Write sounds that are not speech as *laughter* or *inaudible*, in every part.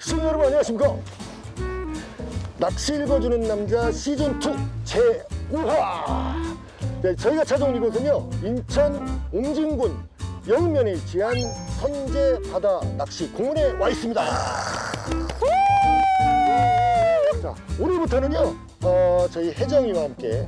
시청자 여러분 안녕하십니까? 낚시 읽어주는 남자 시즌2 제5화 네, 저희가 찾아온 이곳은요. 인천 옹진군 영면에 위치한 선제 바다 낚시 공원에 와 있습니다. 자 오늘부터는요 어, 저희 혜정이와 함께 예,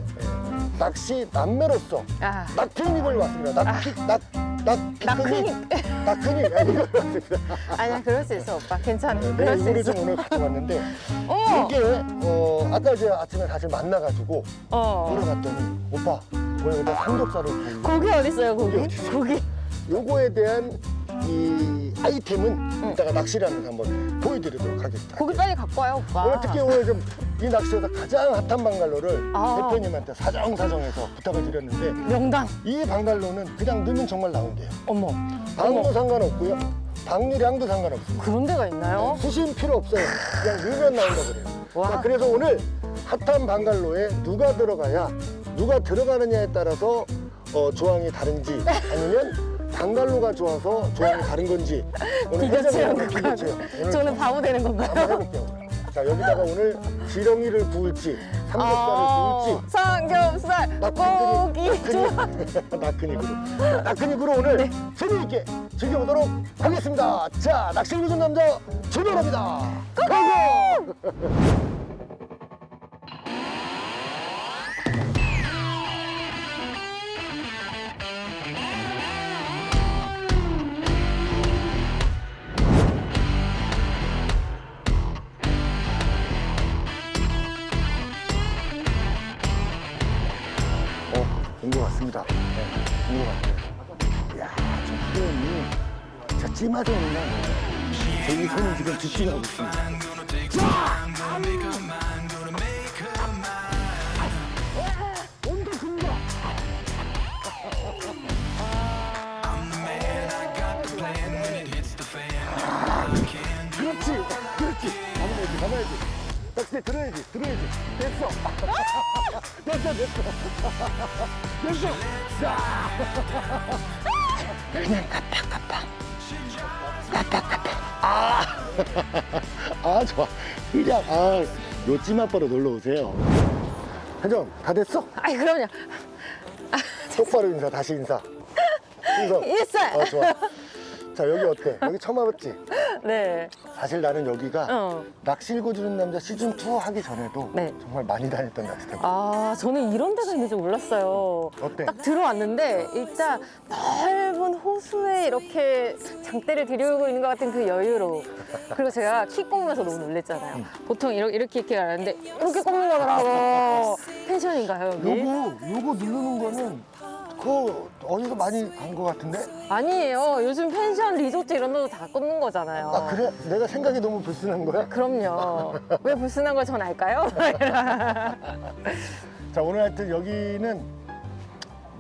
낚시 남매로서 아, 낙피닉을 왔습니다. 낙피 낙 낙피닉 낙피닉 아니 이걸 왔습니다 아니야 그럴 수 있어 오빠. 괜찮아. 네, 그럴 수 있어. 좀 오늘 갖고 왔는데 어, 이게 어 아까 이제 아침에 사실 만나가지고 어. 물어봤더니 오빠 오늘 근데 삼겹살을 구워 고기 어디 있어요 고기? 고기 어디 있어요? 고기? 요거에 대한 이 아이템은 이따가 낚시를 하면서 한번 보여드리도록 하겠습니다 고기 빨리 갖고 와요 오빠 오늘 특히 오늘 좀 이 낚시에서 가장 핫한 방갈로를 아. 대표님한테 사정사정해서 부탁을 드렸는데 명당 이 방갈로는 그냥 넣으면 정말 나온대요 어머 방도 상관없고요 방류량도 상관없습니다 그런 데가 있나요? 수심 필요 없어요. 그냥 넣으면 나온다 그래요. 와. 자, 그래서 오늘 핫한 방갈로에 누가 들어가야 누가 들어가느냐에 따라서 어, 조항이 다른지 아니면 방갈로가 좋아서 조항이 다른 건지 오늘 비교체험 해석을 비교체험. 오늘 저는 바보 되는 건가요? 해볼게요. 오늘. 자 여기다가 오늘 지렁이를 구울지 삼겹살을 어, 구울지 삼겹살 고기 좀 *laughs* 나크닉으로 나크닉으로 오늘 네. 재미있게 즐겨보도록 하겠습니다. 자 낚시를 준 남자 출발합니다. 고고! *laughs* 같습니다. 네, 온것 같아요. 이야, 저 표현이 진짜 찜하게 온나 저희 손이 지금 직진하고 있습니다. 자! 온도 금방! 그렇지, 그렇지. 가만야지, 가만야지. 낚시대 들어야지, 들어야지. 됐어. *laughs* 됐어, 됐어. *laughs* 됐어. 자. 그냥. 까딱, 까딱. 아. *laughs* 아, 좋아. 그냥, 아, 요 찜아빠로 놀러 오세요. 혜정, 다 됐어? 아이 그럼요 똑바로 인사, 다시 인사. 인사. 있어요. 어, 좋아. 자, 여기 어때? 여기 처음 와봤지? *laughs* 네 사실 나는 여기가 어. 낚시 읽어주는 남자 시즌 2 하기 전에도 네. 정말 많이 다녔던 낚시터고 아, 저는 이런 데가 있는지 몰랐어요. 어때? 딱 들어왔는데 일단 넓은 호수에 이렇게 장대를 들이우고 있는 것 같은 그 여유로. 그리고 제가 키 꼽으면서 너무 놀랬잖아요. 음. 보통 이렇게 이렇게 이렇게 가는데 이렇게 꼽는 거더라고. *laughs* 펜션인가요 여기? 요거 요거 누르는 거는 그 어디서 많이 간 거 같은데? 아니에요. 요즘 펜션 리조트 이런 데도 다 꼽는 거잖아요. 아 그래? 내가 생각이 너무 불순한 거야? 그럼요. 왜 불순한 걸 전 알까요? *laughs* 자 오늘 하여튼 여기는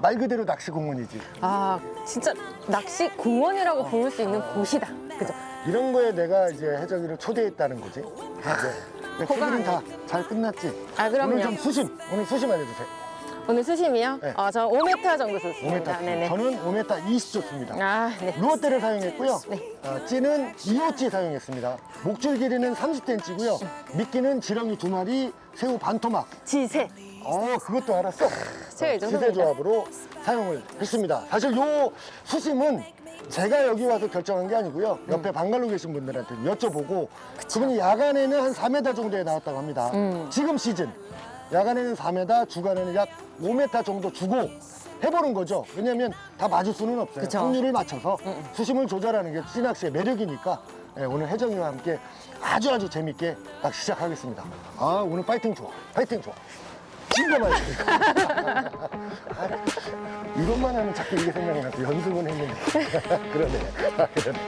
말 그대로 낚시 공원이지 아, 진짜 낚시 공원이라고 부를 수 있는 곳이다. 그죠? 이런 거에 내가 이제 혜정이를 초대했다는 거지 네. 네, 호감 수비는 다잘 끝났지? 아, 그럼요. 오늘 좀 수심 오늘 수심 알려주세요 오늘 수심이요? 네. 어, 저 5m 정도 줬습니다. 5m 네네. 저는 5m 20 줬습니다 아, 네. 루어대를 사용했고요. 네. 어, 찌는 2호찌 사용했습니다. 목줄 길이는 30cm고요. 미끼는 지렁이 두 마리, 새우 반 토막. 지세. 어, 그것도 알았어. 제가 이 어, 정도입니다. 지세 조합으로 사용을 했습니다. 사실 요 수심은 제가 여기 와서 결정한 게 아니고요. 옆에 음. 방갈로 계신 분들한테 여쭤보고 그분이 야간에는 한 4m 정도에 나왔다고 합니다. 음. 지금 시즌 야간에는 4m, 주간에는 약 5m 정도 주고 해보는 거죠. 왜냐하면 다 맞을 수는 없어요. 그쵸. 음, 확률을 맞춰서 수심을 조절하는 게 찌낚시의 매력이니까 예, 오늘 혜정이와 함께 아주 아주 재밌게 낚시 시작하겠습니다. 아 오늘 파이팅 좋아, 파이팅 좋아. 진짜만 *laughs* 이것만 하면 자꾸 이게 생각이 나서 연습은 했는데 *laughs* 그러네, 아, 그러네.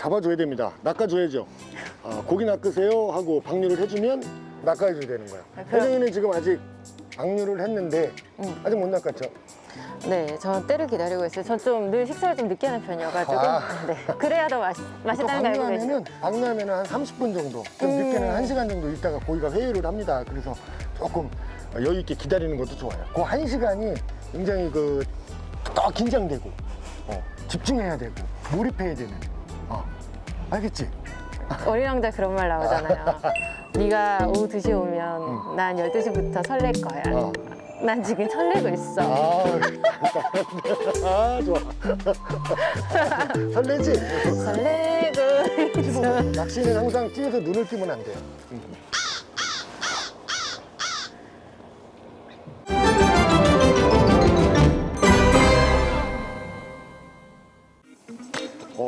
잡아줘야 됩니다. 낚아줘야죠. 아, 고기 낚으세요 하고 방류를 해주면 낚아줘야 되는 거예요. 아, 그럼- 혜정이는 지금 아직 방류를 했는데 음. 아직 못 낚았죠? 네, 저는 때를 기다리고 있어요. 전 좀 늘 식사를 좀 늦게 하는 편이어가지고. 아. 네. 그래야 더 맛, 또 맛있다는 거 알고 계시죠? 방류하면은 방류하면은 한 30분 정도, 좀 음. 늦게는 1시간 정도 있다가 고기가 회유를 합니다. 그래서 조금 여유 있게 기다리는 것도 좋아요. 그 1시간이 굉장히 그 더 긴장되고 어, 집중해야 되고 몰입해야 되는. 어, 알겠지? 어린 왕자 그런 말 나오잖아요. 네가 오후 2시에 오면 난 12시부터 설렐 거야. 어. 난 지금 설레고 있어. 아, 아 좋아. 설레지? 설레고 있어. 낚시는 항상 찌에서 눈을 뜨면 안 돼요. 어,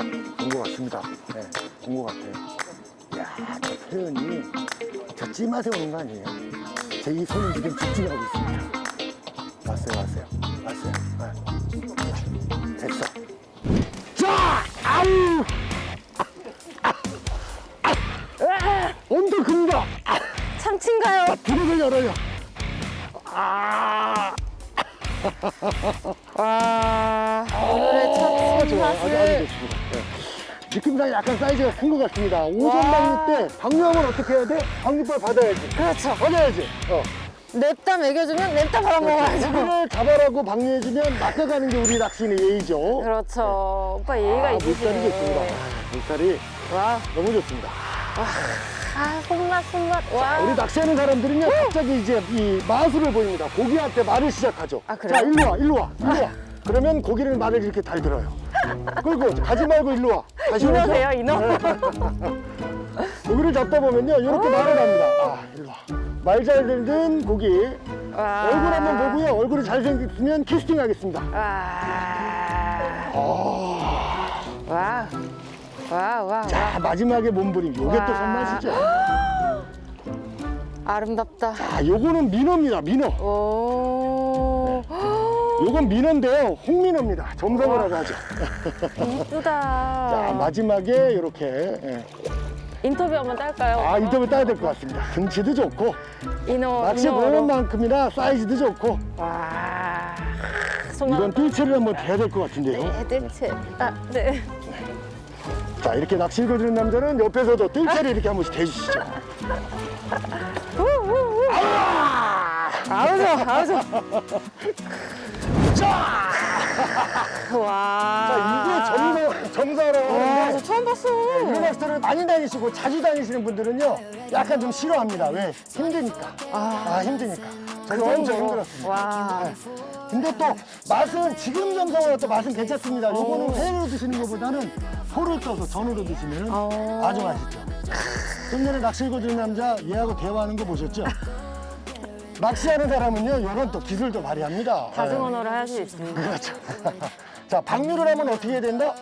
같습니다. 네, 본 것 같아요. 이야, 저 표현이 저 찜맛에 오는 거 아니에요? 제 이 손은 지금 집중하고 있습니다. 왔어요, 왔어요, 왔어요. 네. 됐어. 자, 아우! 금가 참친가요? 부르을 열어요. 아, 와, 오늘의 첫 아, 좋아. 아주, 아주 손맛을. 좋습니다. 네. 느낌상 약간 사이즈가 큰 것 같습니다. 오전 방류 때 방류하면 어떻게 해야 돼? 방류발 받아야지. 그렇죠. 받아야지. 어. 냅다 먹여주면 냅다 받아먹어야죠. 고기를 잡아라고 방류해주면 낚아가는 게 우리 낚시인의 예의죠. 그렇죠. 오빠 예의가 아, 물살이 좋습니다. 있으시네. 아, 물살이 와, 너무 좋습니다. 아, 손맛, 손맛. 와. 우리 낚시하는 사람들은요, 갑자기 이제 이 마술을 보입니다. 고기한테 말을 시작하죠. 아, 그래요? 자, 일로 와, 일로 와, 일로 와. 그러면 고기를 말을 이렇게 달들어요. 그리고 가지 말고 일로 와. 다시? 인어세요, 인어. 고기를 잡다 보면요, 이렇게 말을 합니다. 아, 일로 와. 말잘 듣는 고기. 와. 얼굴 한번 보고요. 얼굴이 잘생겼으면 캐스팅 하겠습니다. 와. 와. 와, 와, 자, 와. 마지막에 몸부림. 요게 또 와. 손맛이죠. 아름답다. 자, 요거는 민어입니다, 민어. 오. 요건 민어인데요. 홍민어입니다. 점성어라고 하죠. 이쁘다. *laughs* 자, 마지막에 이렇게. 예. 인터뷰 한번 딸까요? 아, 인터뷰 따야 될 것 같습니다. 등치도 좋고, 인어. 낚시 인어로. 보는 만큼이나 사이즈도 좋고, 와. 이건 뜰채를 한번 대야 될 것 같은데요. 네, 뜰채. 아, 네. 자, 이렇게 낚시 읽어주는 남자는 옆에서도 뜰채를 이렇게 한 번씩 대주시죠. 아우 좋아, 아우 좋아. 와. 자, 이게 점성, 점성어라고 와, 저 하는데, 처음 봤어. 유니버스터를 많이 다니시고 자주 다니시는 분들은요, 약간 좀 싫어합니다. 왜? 힘드니까. 아, 힘드니까. 저도 엄청 힘들었습니다. 와. 근데 또 맛은 지금 점성어가 또 맛은 괜찮습니다. 요거는 오. 회로 드시는 것보다는 소를 떠서 전으로 드시면 어. 아주 맛있죠. 좀 전에 낚시 읽어주는 남자 얘하고 대화하는 거 보셨죠? 낚시하는 사람은요, 이런 또 기술도 발휘합니다. 다중 언어를 할 수 있습니다. 그렇죠. *laughs* 자, 방류를 하면 어떻게 해야 된다?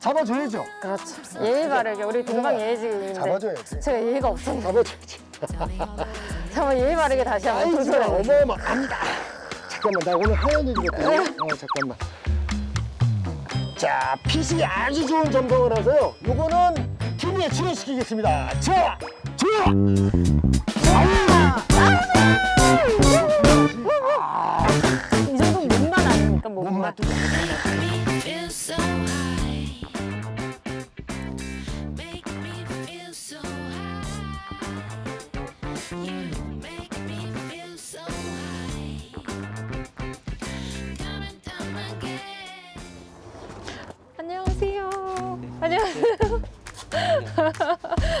잡아줘야죠. 그렇죠. 예의 바르게 우리 동방 예의지국인데 잡아줘야지. 제가 예의가 없었네. 잡아줘야지. *laughs* 잠깐 예의 바르게 다시 한번 사이즈가 도전해. 어마어마합니다. 잠깐만, 나 오늘 하얀 얘기거든요. 어, 잠깐만. 자, 핏이 아주 좋은 점성어라서요. 요거는 TV에 출연시키겠습니다. 자, 자! 이 아닙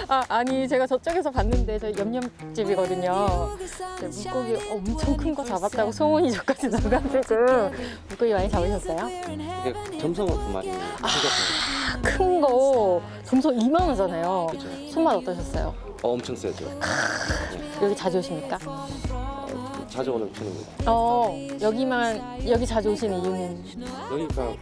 아, 아니 제가 저쪽에서 봤는데 저희 염염집이거든요. 네, 물고기 엄청 큰 거 잡았다고 소문이 저까지 나가지고 물고기 많이 잡으셨어요? 이게 점성어 두 마리 생겼어요. 큰거 점점 2만 원잖아요. 그죠. 손맛 어떠셨어요? 어, 엄청 세죠. 여기 자주 오십니까? 어, 자주 오는 편입니다. 어 여기만 여기 자주 오시는 이유는 여기가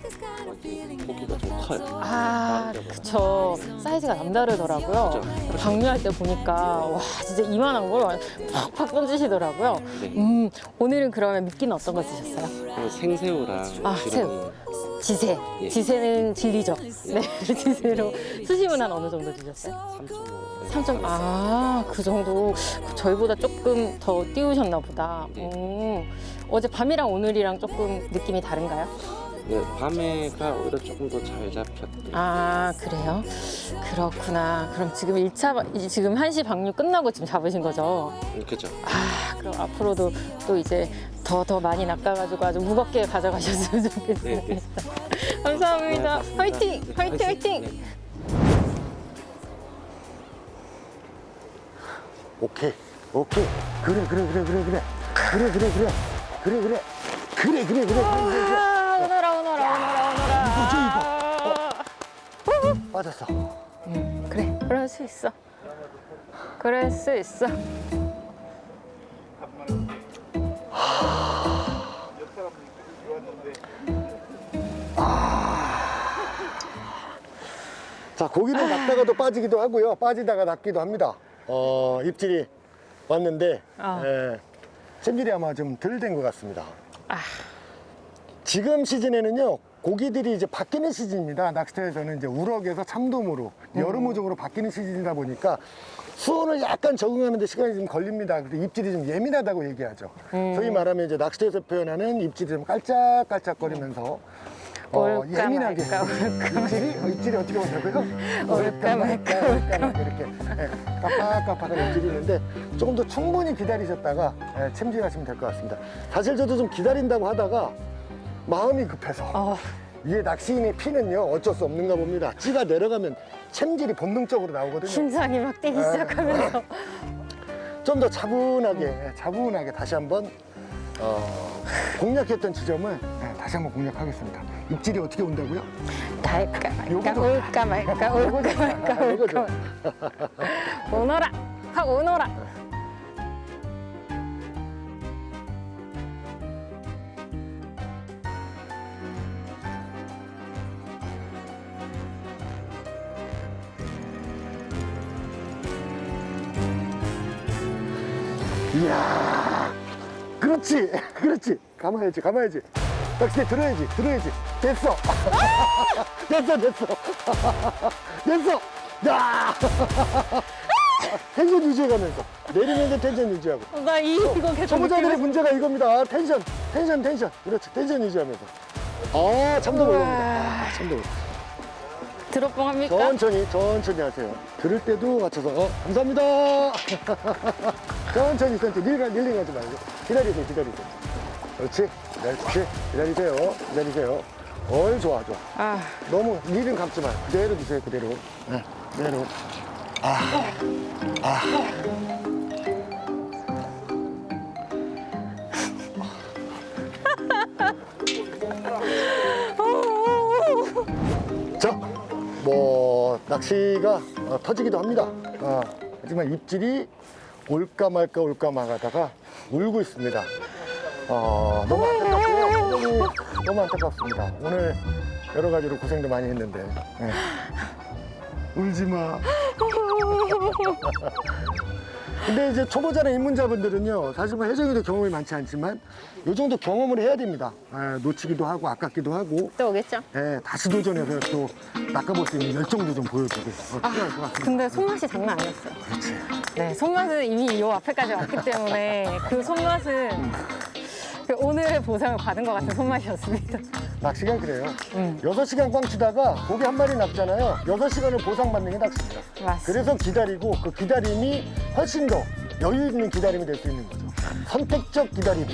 고기가 좀 커요. 아 다른 데보다. 그쵸 사이즈가 남다르더라고요. 그죠. 방류할 때 보니까 와 진짜 이만한 걸 팍팍 던지시더라고요. 네. 음 오늘은 그러면 미끼는 어떤 거 쓰셨어요? 그리고 생새우랑 아, 지렁이, 새우. 지세. 예. 지세는 진리죠. 네, *laughs* 지세로 수심은 한 어느 정도 주셨어요? 3.5. 3점 아, 그 정도 저희보다 조금 더 띄우셨나 보다. 오, 어제 밤이랑 오늘이랑 조금 느낌이 다른가요? 네, 밤에가 오히려 조금 더 잘 잡혔던. 아, 그래요? 그렇구나. 그럼 지금 1차, 지금 1시 방류 끝나고 지금 잡으신 거죠? 그죠? 아, 그럼 앞으로도 또 이제 더 더 많이 낚아가지고 아주 무겁게 가져가셨으면 좋겠습니다. 네, 네. *laughs* 감사합니다. 네, 화이팅! 네, 화이팅! 화이팅! 네. 오케이 오케이 그래 그래 그래 그래 그래 그래 그래 그래 그래 그래 그래 그래 그래 그래 그래 아, 오너라, 빠졌어 음, 그래, 그럴 수 있어. 그럴 수 있어. 자 고기는 낚다가도 빠지기도 하고요 빠지다가 낚기도 합니다 어 입질이 왔는데 아. 예, 챔질이 아마 좀 덜 된 것 같습니다 아. 지금 시즌에는요 고기들이 이제 바뀌는 시즌입니다. 낚시터에서는 이제 우럭에서 참돔으로 여름 우정으로 바뀌는 시즌이다 보니까 수온을 약간 적응하는 데 시간이 좀 걸립니다. 그래서 입질이 좀 예민하다고 얘기하죠. 소위 말하면 이제 낚시터에서 표현하는 입질이 좀 깔짝깔짝거리면서 어, 올까 예민하게. 말까, 올까. 입질이? 어, 입질이 어떻게 온다고요? *laughs* 올까 말까 이렇게. 예, 깜빡깜빡한 입질이 있는데 조금 더 충분히 기다리셨다가 예, 챔질하시면 될 것 같습니다. 사실 저도 좀 기다린다고 하다가 마음이 급해서 어, 이게 낚시인의 피는요 어쩔 수 없는가 봅니다. 찌가 내려가면 챔질이 본능적으로 나오거든요. 심장이 막 뛰기 아. 시작하면서. *laughs* 좀 더 차분하게 예, 차분하게 다시 한번 어, 공략했던 지점을 예, 다시 한번 공략하겠습니다. 입질이 어떻게 온다고요? 갈까 말까, 요거도- 올까 말까, *laughs* 올까 말까, 올까 요거죠. 말까. 오너라! 확 오너라! 그렇지. 감아야지, 감아야지. 낚시대 들어야지, 들어야지. 됐어. *laughs* 됐어, 됐어. *laughs* 됐어. 야! *laughs* 텐션 유지해가면서. 내리면서 텐션 유지하고. 나 이, 이거 계속 초보자들의 느끼고 문제가 이겁니다. 텐션, 텐션, 텐션. 그렇지, 텐션 유지하면서. 아, 참돔 우와. 올라옵니다. 아, 참돔. 드롭봉 합니까? 천천히, 천천히 하세요. 들을 때도 맞춰서. 어, 감사합니다. 천천히, 천천히. 릴링, 릴링 하지 말고. 기다리세요, 기다리세요. 그렇지. 그렇지. 기다리세요. 기다리세요. 어이, 좋아, 좋아. 아, 너무 릴은 감지 마요. 그대로 주세요, 그대로. 네, 그대로. 아, 아. *laughs* 자, 뭐 낚시가 어, 터지기도 합니다. 어, 하지만 입질이 올까 말까 올까 말하다가 울고 있습니다. 어, 너무 안타깝고요. 표정이 너무 안타깝습니다. 오늘 여러 가지로 고생도 많이 했는데. 네. 울지 마. *laughs* 근데 이제 초보자나 입문자분들은요, 사실 뭐 해적에도 경험이 많지 않지만, 요 정도 경험을 해야 됩니다. 아, 놓치기도 하고, 아깝기도 하고, 또 오겠죠? 예, 다시 도전해서 또 낚아볼 수 있는 열정도 좀 보여주고, 어, 필요할 것 같습니다. 근데 손맛이 장난 아니었어요. 그렇지. 네, 손맛은 이미 요 앞에까지 왔기 때문에 그 손맛은 그 오늘의 보상을 받은 것 같은 손맛이었습니다. 낚시가 그래요. 음. 여섯 시간 꽝 치다가 고기 한 마리 낚잖아요. 여섯 시간을 보상받는 게 낚시입니다. 맞습니다. 그래서 기다리고 그 기다림이 훨씬 더 여유 있는 기다림이 될 수 있는 거죠. 선택적 기다림.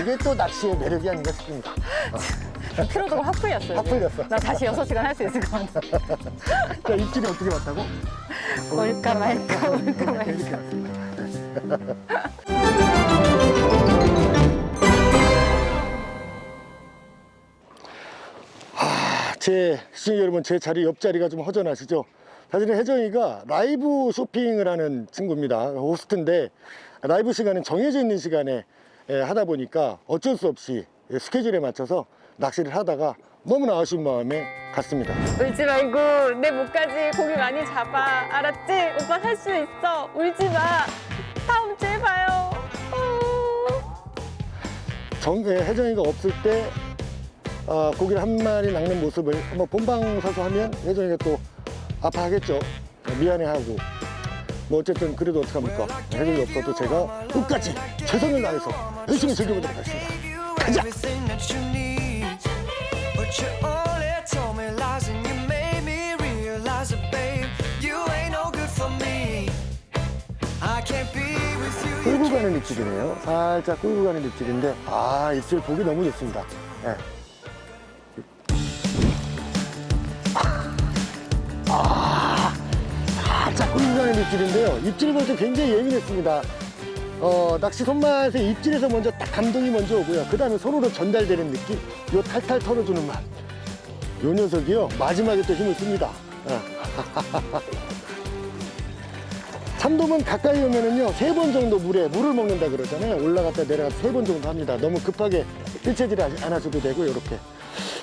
이게 또 낚시의 매력이 아닌가 싶습니다. 피로도가 확 풀렸어요. 확 풀렸어. 나 다시 6시간 할 수 있을 것 같아. *laughs* 자, 입질이 어떻게 왔다고? 올까 말까, 올까 *laughs* 말까. 이렇게 왔습니다. *laughs* 제 시청자 여러분 제 자리 옆자리가 좀 허전하시죠? 사실은 혜정이가 라이브 쇼핑을 하는 친구입니다. 호스트인데 라이브 시간은 정해져 있는 시간에 예, 하다 보니까 어쩔 수 없이 예, 스케줄에 맞춰서 낚시를 하다가 너무나 아쉬운 마음에 갔습니다. 울지 말고 내 목까지 고기 많이 잡아. 알았지? 오빠 할 수 있어. 울지 마. 다음 주에 봐요. 어. 정, 예, 혜정이가 없을 때 어, 고기를 한 마리 낚는 모습을 한번 본방 사수 하면 혜정이가 또 아파하겠죠. 미안해하고. 뭐 어쨌든 그래도 어떡합니까. 혜정이 없어도 제가 끝까지 최선을 다해서 열심히 즐겨보도록 하겠습니다. 가자! 끌고 가는 입질이네요. 살짝 끌고 가는 입질인데, 아, 입질 보기 너무 좋습니다. 예. 아, 살짝 가는 입질인데요. 입질 볼때 굉장히 예민했습니다. 어, 낚시 손맛에 입질에서 먼저 딱 감동이 먼저 오고요. 그 다음에 손으로 전달되는 느낌, 요 탈탈 털어주는 맛. 요 녀석이요, 마지막에 또 힘을 씁니다. 어. *laughs* 참돔은 가까이 오면은요 세 번 정도 물에 물을 먹는다 그러잖아요 올라갔다 내려갔다 세 번 정도 합니다 너무 급하게 일체질 안 하셔도 되고 이렇게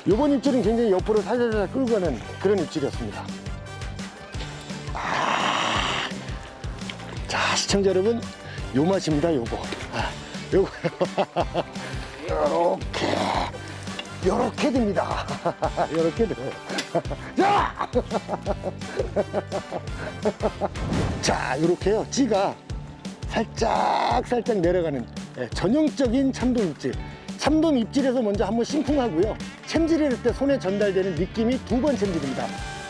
요번 입질은 굉장히 옆으로 살살살 끌고 가는 그런 입질이었습니다 시청자 여러분 요 맛입니다 요거 아, 요거 *laughs* 요렇게 요렇게 됩니다 *laughs* 요렇게 돼요 *laughs* 자 자, 이렇게요. 찌가 살짝 살짝 내려가는 예, 전형적인 참돔 입질. 참돔 입질에서 먼저 한번 심쿵하고요. 챔질을 때 손에 전달되는 느낌이 두 번 챔질입니다.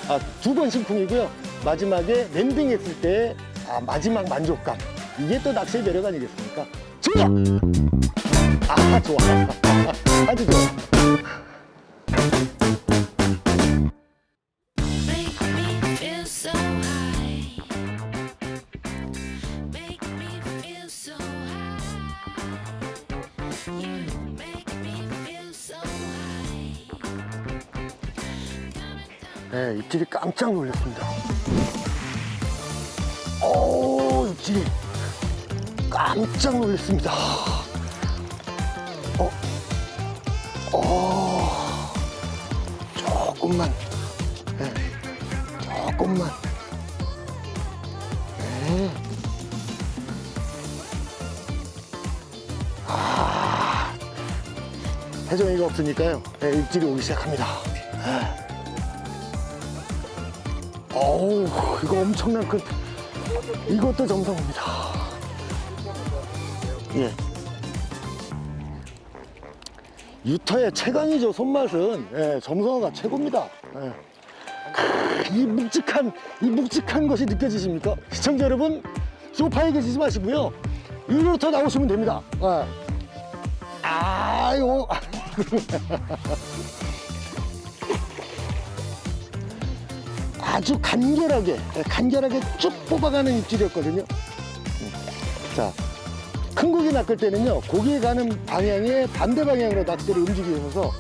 아, 두 번 심쿵이고요. 마지막에 랜딩했을 때 아, 마지막 만족감. 이게 또 낚시의 매력 아니겠습니까? 좋아! 아, 좋아. 아주 좋아. 네, 입질이 깜짝 놀랐습니다. 오, 입질이 깜짝 놀랐습니다. 어, 어, 조금만, 네, 조금만. 네. 아, 혜정이가 없으니까요. 네, 입질이 오기 시작합니다. 어우, 이거 엄청난 큰, 이것도 점성입니다. 예. 유타의 최강이죠, 손맛은. 예, 점성어가 최고입니다. 예. 크, 이 묵직한, 이 묵직한 것이 느껴지십니까? 시청자 여러분, 소파에 계시지 마시고요. 유로터 나오시면 됩니다. 예. 아유. *laughs* 아주 간결하게 간결하게 쭉 뽑아가는 입질이었거든요. 음. 자큰 고기 낚을 때는요 고기 가는 방향의 반대 방향으로 낚시를 움직이셔서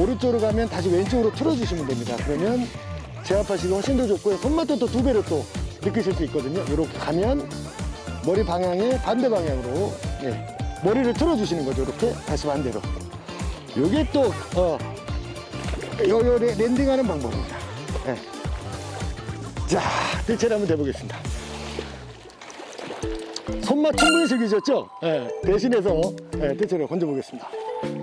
오른쪽으로 가면 다시 왼쪽으로 틀어주시면 됩니다. 그러면 제압하시기 훨씬 더 좋고요. 손맛도 또 두 배로 또 느끼실 수 있거든요. 이렇게 가면 머리 방향의 반대 방향으로 예, 머리를 틀어주시는 거죠. 이렇게 다시 반대로. 요게 또 어, 요, 요 레- 랜딩하는 방법입니다. 예. 자, 대체를 한번 해보겠습니다. 손맛 충분히 즐기셨죠? 예, 대신해서 예, 대체를 건져보겠습니다.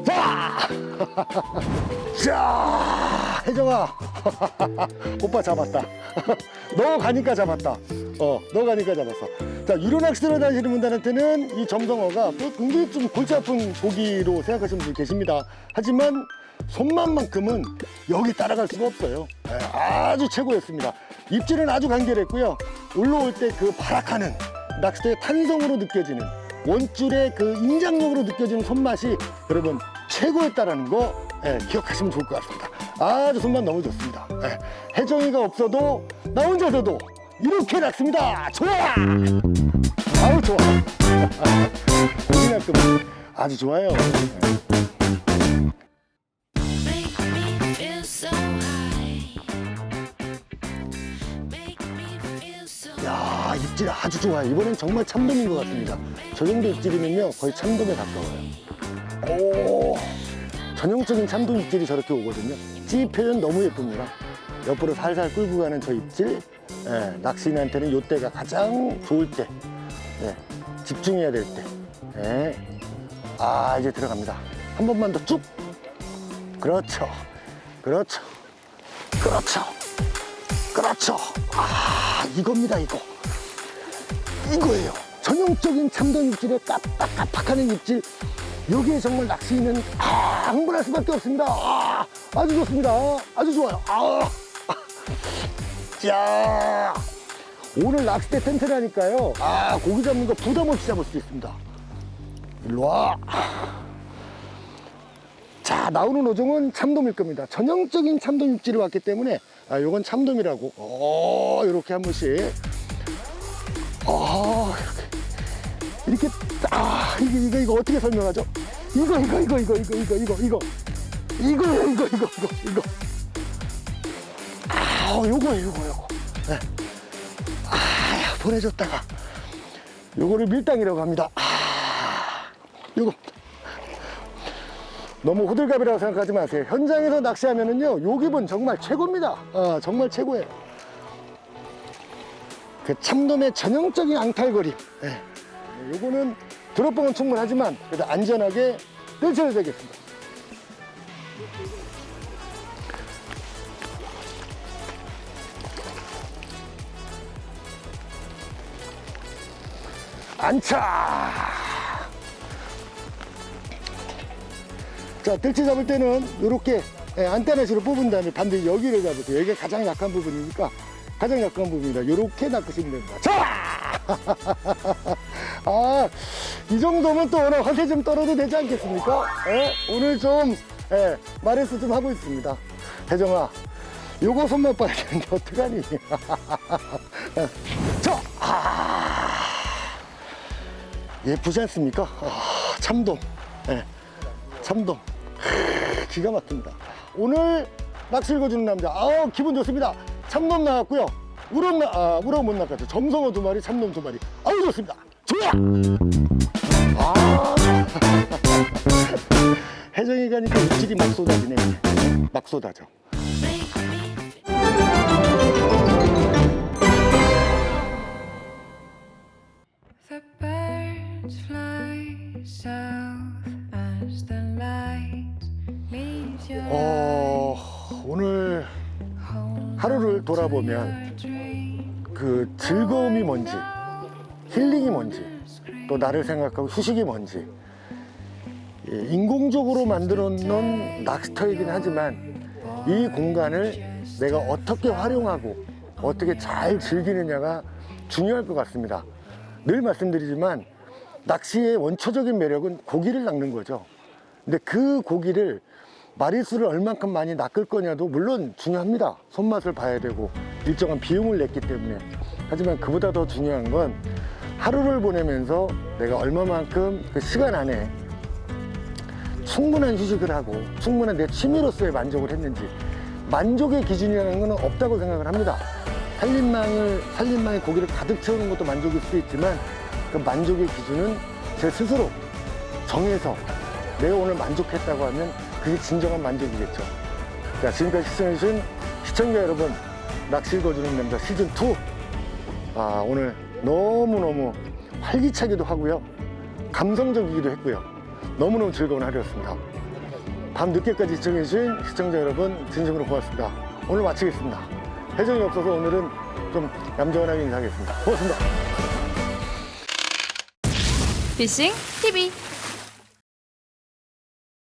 자! *laughs* 자! 혜정아! *laughs* 오빠 잡았다. *laughs* 너 가니까 잡았다. 어, 너 가니까 잡았어. 자, 유료 낚시를 다니시는 분들한테는 이 점성어가 또 굉장히 좀 골치 아픈 고기로 생각하시는 분들 계십니다. 하지만 손맛만큼은 여기 따라갈 수가 없어요. 예, 아주 최고였습니다. 입질은 아주 간결했고요. 올라올 때 그 발악하는 낚싯대의 탄성으로 느껴지는 원줄의 그 인장력으로 느껴지는 손맛이 여러분 최고였다라는 거 예, 기억하시면 좋을 것 같습니다. 아주 손맛 너무 좋습니다. 예, 혜정이가 없어도 나 혼자서도 이렇게 낚습니다. 좋아! 아우 좋아. 고기만큼 아주 좋아요. Make 입질 아주 좋아요. 이번엔 정말 참돔인 것 같습니다. 저 정도 입질이면요 거의 참돔에 가까워요. 오 전형적인 참돔 입질이 저렇게 오거든요. 찌 표현 너무 예쁩니다. 옆으로 살살 끌고 가는 저 입질. 예, 낚시인한테는 이때가 가장 좋을 때, 예, 집중해야 될 때. 예. 아 이제 들어갑니다. 한 번만 더 쭉. 그렇죠. 그렇죠. 그렇죠. 그렇죠. 아, 이겁니다, 이거. 이거예요. 전형적인 참돔 입질의 까딱까딱하는 입질. 여기에 정말 낚시는 아, 흥분할 수밖에 없습니다. 아, 아주 좋습니다. 아주 좋아요. 아, *laughs* 자, 오늘 낚싯대 텐트라니까요. 아, 고기 잡는 거 부담 없이 잡을 수 있습니다. 일로 와. 자, 나오는 어종은 참돔일 겁니다. 전형적인 참돔 입질이 왔기 때문에, 아, 요건 참돔이라고. 어, 이렇게 한 번씩. 아, 이렇게. 아, 이거, 이거, 이거 어떻게 설명하죠? 이거, 이거, 이거, 이거, 이거, 이거, 이거, 이거. 이거요, 이거, 이거, 이거, 이거. 아, 요거예요, 요거, 요거. 네. 아, 보내줬다가. 요거를 밀당이라고 합니다. 아, 요거. 너무 호들갑이라고 생각하지 마세요. 현장에서 낚시하면은요, 요 기분 정말 최고입니다. 아, 정말 최고예요. 그 참돔의 전형적인 앙탈거림. 예. 요거는 드롭봉은 충분하지만 그래도 안전하게 뜰쳐야 되겠습니다. 안차! 자, 들치 잡을 때는 이렇게 안테나시로 뽑은 다음에 반드시 여기를 잡으세요. 여기가 가장 약한 부분이니까 가장 약한 부분이다. 이렇게 낚으시면 됩니다. 자! *laughs* 아, 이 정도면 또 오늘 화세 좀 떨어도 되지 않겠습니까? 예? 오늘 좀, 예, 말해서 좀 하고 있습니다. 혜정아, 요거 손맛 봐야 되는데 어떡하니? *laughs* 자! 아, 예쁘지 않습니까? 아, 참돔. 예, 참돔. 크, 기가 막힙니다. 오늘 낚시 읽어주는 남자. 아우, 기분 좋습니다. 참돔 나왔고요. 우럭 나, 아, 우럭 못 낚았죠. 점성어 두 마리, 참돔 두 마리. 아우, 좋습니다. 좋아! 아. *laughs* 혜정이 가니까 입질이 막 쏟아지네. 막 쏟아져. Make me The birds fly south as the light leaves your 어. 하루를 돌아보면 그 즐거움이 뭔지, 힐링이 뭔지, 또 나를 생각하고 휴식이 뭔지, 예, 인공적으로 만들어 놓은 낚시터이긴 하지만 이 공간을 내가 어떻게 활용하고 어떻게 잘 즐기느냐가 중요할 것 같습니다. 늘 말씀드리지만 낚시의 원초적인 매력은 고기를 낚는 거죠. 근데 그 고기를 마리수를 얼만큼 많이 낚을 거냐도 물론 중요합니다. 손맛을 봐야 되고 일정한 비용을 냈기 때문에. 하지만 그보다 더 중요한 건 하루를 보내면서 내가 얼마만큼 그 시간 안에 충분한 휴식을 하고 충분한 내 취미로서의 만족을 했는지 만족의 기준이라는 것은 없다고 생각을 합니다. 살림망을 살림망에 고기를 가득 채우는 것도 만족일 수 있지만 그 만족의 기준은 제 스스로 정해서 내가 오늘 만족했다고 하면 그게 진정한 만족이겠죠. 자, 지금까지 시청해주신 시청자 여러분, 낚시 읽어주는 남자 시즌2. 아, 오늘 너무너무 활기차기도 하고요. 감성적이기도 했고요. 너무너무 즐거운 하루였습니다. 밤 늦게까지 시청해주신 시청자 여러분, 진심으로 고맙습니다. 오늘 마치겠습니다. 혜정이 없어서 오늘은 좀 얌전하게 인사하겠습니다. 고맙습니다. 피싱 TV